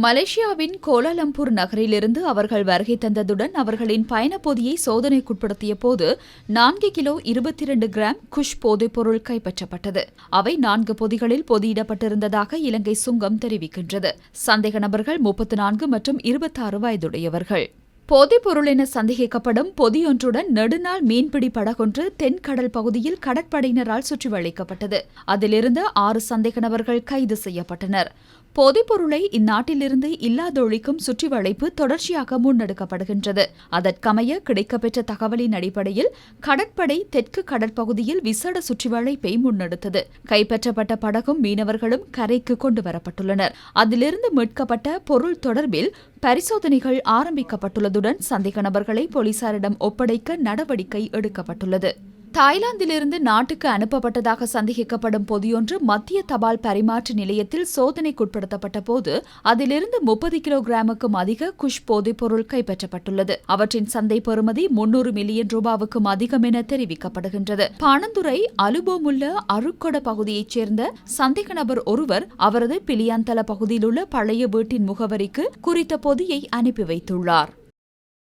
மலேசியாவின் கோலாலம்பூர் நகரிலிருந்து அவர்கள் வருகை தந்ததுடன் அவர்களின் பயணப் பொதியை சோதனைக்குட்படுத்திய போது நான்கு கிலோ இருபத்தி இரண்டு கிராம் குஷ் போதைப்பொருள் கைப்பற்றப்பட்டது. அவை நான்கு பொதிகளில் பொதியிடப்பட்டிருந்ததாக இலங்கை சுங்கம் தெரிவிக்கின்றது. சந்தேக நபர்கள் முப்பத்து நான்கு மற்றும் இருபத்தாறு வயதுடையவர்கள். பொதைப்பொருள் என சந்தேகிக்கப்படும் பொதியொன்றுடன் நெடுநாள் மீன்பிடி படகொன்று தென்கடல் பகுதியில் கடற்படையினரால் சுற்றி வளைக்கப்பட்டது அதிலிருந்து ஆறு சந்தேக நபர்கள் கைது செய்யப்பட்டனர். பொதிப்பொருளை இந்நாட்டிலிருந்து இல்லாதொழிக்கும் சுற்றி வளைப்பு தொடர்ச்சியாக முன்னெடுக்கப்படுகின்றது. அதற்கமைய கிடைக்கப்பெற்ற தகவலின் அடிப்படையில் கடற்படை தெற்கு கடற்பகுதியில் விசேட சுற்றி வளைப்பை முன்னெடுத்தது. கைப்பற்றப்பட்ட படகும் மீனவர்களும் கரைக்கு கொண்டு வரப்பட்டுள்ளனர் அதிலிருந்து மீட்கப்பட்ட பொருள் தொடர்பில் பரிசோதனைகள் ஆரம்பிக்கப்பட்டுள்ளதுடன் சந்தேக நபர்களை போலீசாரிடம் ஒப்படைக்க நடவடிக்கை எடுக்கப்பட்டுள்ளது. தாய்லாந்திலிருந்து நாட்டுக்கு அனுப்பப்பட்டதாக சந்தேகிக்கப்படும் பொதியொன்று மத்திய தபால் பரிமாற்ற நிலையத்தில் சோதனைக்குட்படுத்தப்பட்ட போது அதிலிருந்து முப்பது கிலோகிராமுக்கும் அதிக குஷ் போதைப் பொருள் கைப்பற்றப்பட்டுள்ளது. அவற்றின் சந்தை பெறுமதி முன்னூறு மில்லியன் ரூபாவுக்கும் அதிகம் என தெரிவிக்கப்படுகின்றது. பாணந்துறை அலுபோமுள்ள அருக்கொட பகுதியைச் சேர்ந்த சந்தேக நபர் ஒருவர் அவரது பிலியாந்தல பகுதியில் உள்ள பழைய வீட்டின் முகவரிக்கு குறித்த பொதியை அனுப்பி வைத்துள்ளார்.